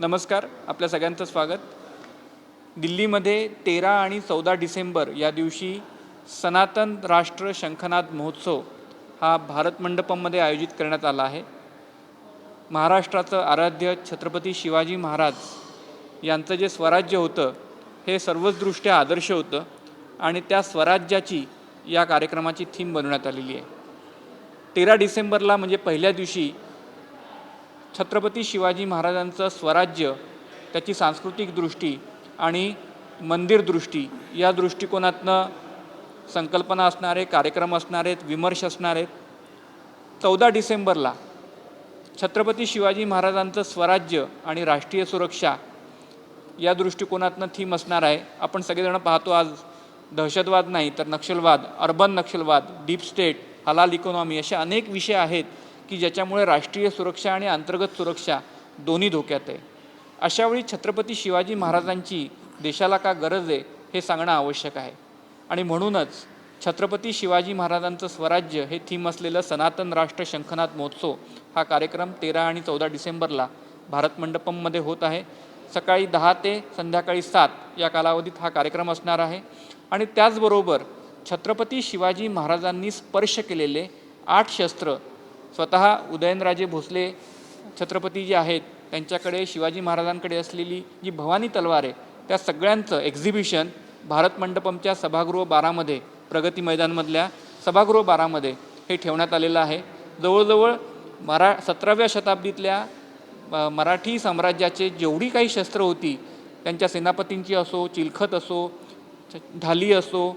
नमस्कार आपल्या सगळ्यांचं स्वागत. दिल्लीमध्ये तेरा आणि चौदा डिसेंबर या दिवशी सनातन राष्ट्र शंखनाद महोत्सव हा भारत मंडपममध्ये आयोजित करण्यात आला आहे. महाराष्ट्राचं आराध्य छत्रपती शिवाजी महाराज यांचं जे स्वराज्य होतं हे सर्वचदृष्ट्या आदर्श होतं आणि त्या स्वराज्याची या कार्यक्रमाची थीम बनवण्यात आलेली आहे. तेरा डिसेंबरला म्हणजे पहिल्या दिवशी छत्रपती शिवाजी महाराजांचं स्वराज्य त्याची सांस्कृतिक दृष्टी आणि मंदिर दृष्टी या दृष्टिकोनातनं संकल्पना असणारे कार्यक्रम असणार आहेत विमर्श असणार आहेत चौदा डिसेंबरला छत्रपती शिवाजी महाराजांचं स्वराज्य आणि राष्ट्रीय सुरक्षा या दृष्टिकोनातनं थीम असणार आहे. आपण सगळेजण पाहतो आज दहशतवाद नाही तर नक्षलवाद अर्बन नक्षलवाद डीप स्टेट हलाल इकॉनॉमी असे अनेक विषय आहेत की ज्याच्यामुळे राष्ट्रीय सुरक्षा आणि अंतर्गत सुरक्षा दोन्ही धोक्यात आहे. अशावेळी छत्रपती शिवाजी महाराजांची देशाला का गरज आहे हे सांगणं आवश्यक आहे. आणि म्हणूनच छत्रपती शिवाजी महाराजांचं स्वराज्य हे थीम असलेलं सनातन राष्ट्र शंखनाद महोत्सव हा कार्यक्रम तेरा आणि चौदा डिसेंबरला भारत मंडपममध्ये होत आहे. सकाळी दहा ते संध्याकाळी सात या कालावधीत हा कार्यक्रम असणार आहे. आणि त्याचबरोबर छत्रपती शिवाजी महाराजांनी स्पर्श केलेले आठ शस्त्र स्वतः उदयनराजे भोसले छत्रपती जे आहेत त्यांच्याकडे शिवाजी महाराजांकडे असलेली जी भवानी तलवार आहे त्या सगळ्यांचं एक्झिबिशन भारत मंडपमच्या सभागृह बारामध्ये प्रगती मैदानमधल्या सभागृह बारामध्ये हे ठेवण्यात आलेलं आहे. जवळजवळ मरा सतराव्या शताब्दीतल्या मराठी साम्राज्याचे जेवढी काही शस्त्र होती त्यांच्या सेनापतींची असो चिलखत असो ढाली असो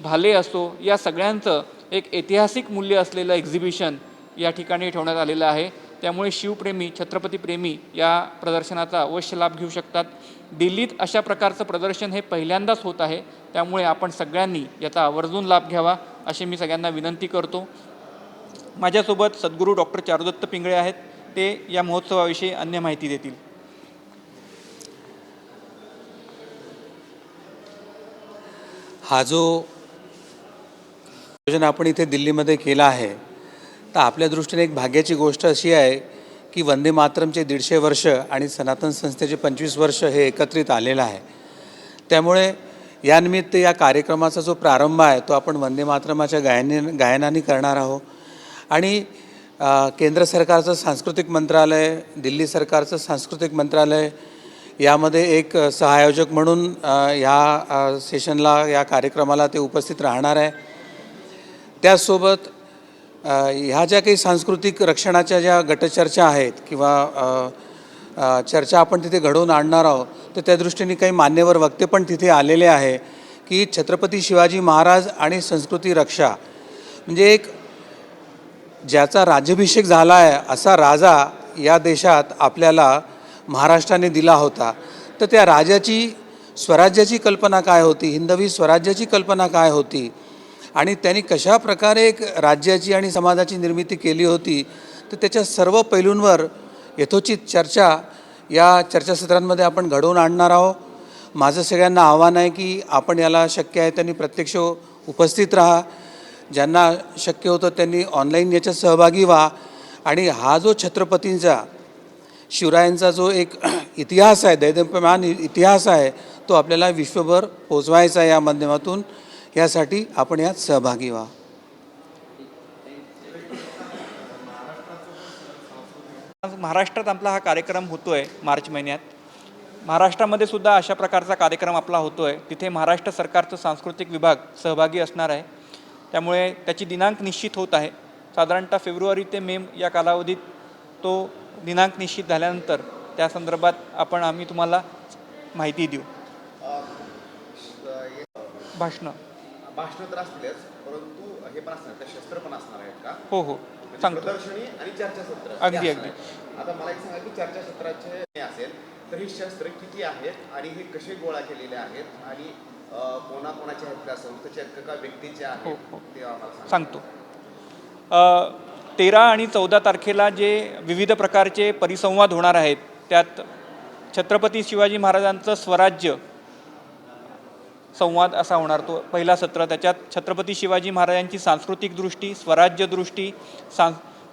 भाले असो या सगळ्यांचं एक ऐतिहासिक मूल्य असलेलं एक्झिबिशन या ठिकाणी ठेवण्यात आलेलं आहे. त्यामुळे शिवप्रेमी छत्रपतीप्रेमी या प्रदर्शनाचा अवश्य लाभ घेऊ शकतात. दिल्लीत अशा प्रकारचं प्रदर्शन हे पहिल्यांदाच होत आहे. त्यामुळे आपण सगळ्यांनी याचा आवर्जून लाभ घ्यावा अशी मी सगळ्यांना विनंती करतो. माझ्यासोबत सद्गुरू डॉक्टर चारुदत्त पिंगळे आहेत. ते या महोत्सवाविषयी अन्य माहिती देतील. हा जो आयोजन आपण इथे दिल्लीमध्ये केला आहे तर आपल्या दृष्टीने एक भाग्याची गोष्ट अशी आहे की वंदे मातरमचे दीडशे वर्ष आणि सनातन संस्थेचे पंचवीस वर्ष हे एकत्रित आलेलं आहे. त्यामुळे यानिमित्त या कार्यक्रमाचा जो प्रारंभ आहे तो आपण वंदे मातरमाच्या गायने गायनाने करणार आहोत. आणि केंद्र सरकारचं सांस्कृतिक मंत्रालय दिल्ली सरकारचं सांस्कृतिक मंत्रालय यामध्ये एक सहायोजक म्हणून ह्या सेशनला या कार्यक्रमाला ते उपस्थित राहणार आहे. त्याचसोबत ह्या ज्या काही सांस्कृतिक रक्षणाच्या ज्या गटचर्चा आहेत किंवा चर्चा आपण तिथे घडवून आणणार आहोत तर त्या दृष्टीने काही मान्यवर वक्ते पण तिथे आलेले आहे की छत्रपती शिवाजी महाराज आणि संस्कृती रक्षा म्हणजे एक ज्याचा राज्याभिषेक झाला आहे असा राजा या देशात आपल्याला महाराष्ट्राने दिला होता. तर त्या राजाची स्वराज्याची कल्पना काय होती? हिंदवी स्वराज्याची कल्पना काय होती? आणि त्यांनी कशा प्रकारे एक राज्याची आणि समाजाची निर्मिती केली होती तर त्याच्या सर्व पैलूंवर यथोचित चर्चा या चर्चासत्रांमध्ये आपण घडवून आणणार आहोत. माझं सगळ्यांना आव्हान आहे की आपण याला शक्य आहे त्यांनी प्रत्यक्ष उपस्थित राहा. ज्यांना शक्य होतं त्यांनी ऑनलाईन याच्यात सहभागी व्हा. आणि हा जो छत्रपतींचा शिवरायांचा जो एक इतिहास आहे दैदम्यमान इतिहास आहे तो आपल्याला विश्वभर पोचवायचा आहे या माध्यमातून. यासाठी आपण यात सहभागी व्हा. महाराष्ट्रात आपला हा कार्यक्रम होतो आहे मार्च महिन्यात. महाराष्ट्रामध्ये सुद्धा अशा प्रकारचा कार्यक्रम आपला होतो आहे तिथे महाराष्ट्र सरकारचं सांस्कृतिक विभाग सहभागी असणार आहे. त्यामुळे त्याची दिनांक निश्चित होत आहे. साधारणतः फेब्रुवारी ते मे या कालावधीत तो दिनांक निश्चित झाल्यानंतर त्या संदर्भात आपण आम्ही तुम्हाला माहिती देऊ. भाषणं. भाषणं तर असतीलच परंतु हे पण असणार त्या शस्त्र पण असणार आहेत का? हो हो. म्हणजे सांगतो. प्रदर्शनी आणि चर्चासत्र. अगदी, हे अगदी. आता मला एक सांगा की चर्चासत्राचे हे असेल तर ही शस्त्र किती आहेत आणि हे कसे गोळा केलेले आहेत? आणि अं, कोणाकोणाचे आहेत का संस्थेचे आहेत का व्यक्तीचे हो, आहेत? हो. ते आम्हाला सांगा. सांगतो. तेरा आणि चौदा तारखेला जे विविध प्रकारचे परिसंवाद होणार आहेत त्यात छत्रपती शिवाजी महाराजांचं स्वराज्य संवाद असा होणार तो. पहिला सत्र त्याच्यात छत्रपती शिवाजी महाराजांची सांस्कृतिक दृष्टी स्वराज्य दृष्टी सां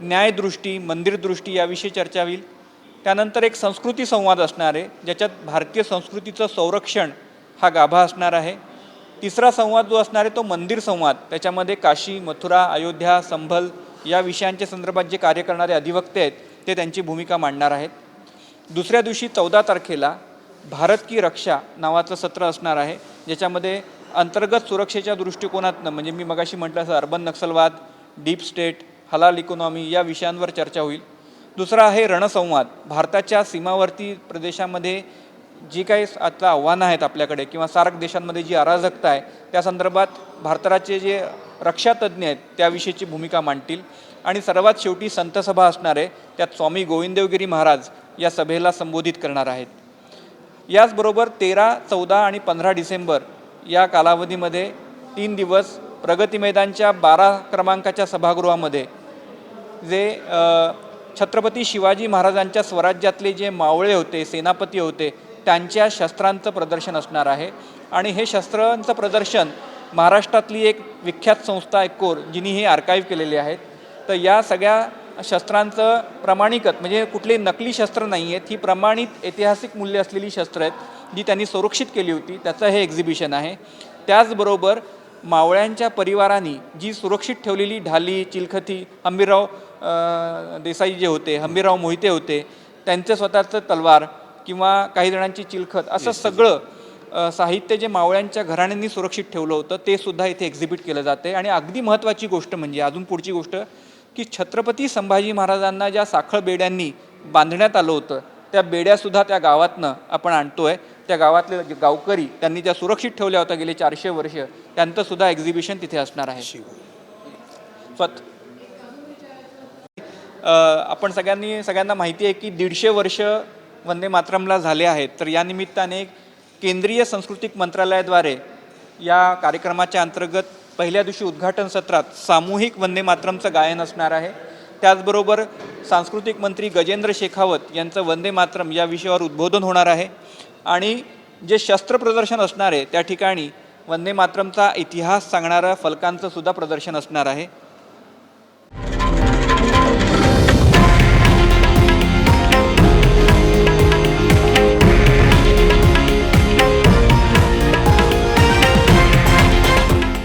न्यायदृष्टी मंदिरदृष्टी याविषयी चर्चा होईल. त्यानंतर एक संस्कृती संवाद असणार आहे ज्याच्यात भारतीय संस्कृतीचं संरक्षण हा गाभा असणार आहे. तिसरा संवाद जो असणार आहे तो मंदिर संवाद. त्याच्यामध्ये काशी मथुरा अयोध्या संभल या विषयांच्या संदर्भात जे कार्य करणारे अधिवक्ते आहेत ते त्यांची भूमिका मांडणार आहेत. दुसऱ्या दिवशी चौदा तारखेला भारत की रक्षा नावाचं सत्र असणार आहे. ज्याच्यामध्ये अंतर्गत सुरक्षेच्या दृष्टिकोनातनं म्हणजे मी मगाशी म्हटलं असं अर्बन नक्षलवाद डीप स्टेट हलाल इकॉनॉमी या विषयांवर चर्चा होईल. दुसरा आहे रणसंवाद. भारताच्या सीमावर्ती प्रदेशामध्ये जी काही आता आव्हानं आहेत आपल्याकडे किंवा सार्क देशांमध्ये जी अराजकता आहे त्या संदर्भात भारताचे जे रक्षातज्ञ आहेत त्याविषयीची भूमिका मांडतील. आणि सर्वात शेवटी संतसभा असणारे त्यात स्वामी गोविंददेवगिरी महाराज या सभेला संबोधित करणार आहेत. याचबरोबर तेरा चौदा आणि पंधरा डिसेंबर या कालावधीमध्ये तीन दिवस प्रगती मैदानच्या बारा क्रमांकाच्या सभागृहामध्ये जे छत्रपती शिवाजी महाराजांच्या स्वराज्यातले जे मावळे होते सेनापती होते त्यांच्या शस्त्रांचं प्रदर्शन असणार आहे. आणि हे शस्त्रांचं प्रदर्शन महाराष्ट्रातली एक विख्यात संस्था एक कोर जिनी हे आर्काईव्ह केलेले आहेत. तर या सगळ्या शस्त्रांचं प्रमाणिकत म्हणजे कुठली नकली शस्त्र नाही आहेत ही प्रमाणित ऐतिहासिक मूल्य असलेली शस्त्र आहेत जी त्यांनी संरक्षित केली होती त्याचं हे एक्झिबिशन आहे. त्याचबरोबर मावळ्यांच्या परिवारांनी जी सुरक्षित ठेवलेली ढाली चिलखती हंबीरराव देसाई जे होते हंबीरराव मोहिते होते त्यांचं स्वतःचं तलवार किंवा काही जणांची चिलखत असं सगळं साहित्य जे मावळ्यांच्या घराण्यांनी सुरक्षित ठेवलं होतं ते सुद्धा इथे एक्झिबिट केलं जाते. आणि अगदी महत्त्वाची गोष्ट म्हणजे अजून पुढची गोष्ट की छत्रपती संभाजी महाराजांना ज्या साखळ बेड्यांनी बांधण्यात आलं होतं त्या बेड्यासुद्धा त्या गावातनं आपण आणतोय. त्या गावातले जे गावकरी त्यांनी ज्या सुरक्षित ठेवल्या होत्या गेले चारशे वर्ष त्यांचं सुद्धा एक्झिबिशन तिथे असणार आहे. स्वत आपण सगळ्यांनी सगळ्यांना माहिती आहे की दीडशे वर्ष वंदे मातरमला झाले आहेत. तर या निमित्ताने केंद्रीय सांस्कृतिक मंत्रालयाद्वारे या कार्यक्रमाच्या अंतर्गत पहिल्या दिवशी उद्घाटन सत्रात सामूहिक वंदे मातरमचं गायन असणार आहे. त्याचबरोबर सांस्कृतिक मंत्री गजेंद्र शेखावत यांचं वंदे मातरम या विषयावर उद्बोधन होणार आहे. आणि जे शस्त्र प्रदर्शन असणार आहे त्या ठिकाणी वंदे मातरमचा इतिहास सांगणारं फलकांचं सुद्धा प्रदर्शन असणार आहे.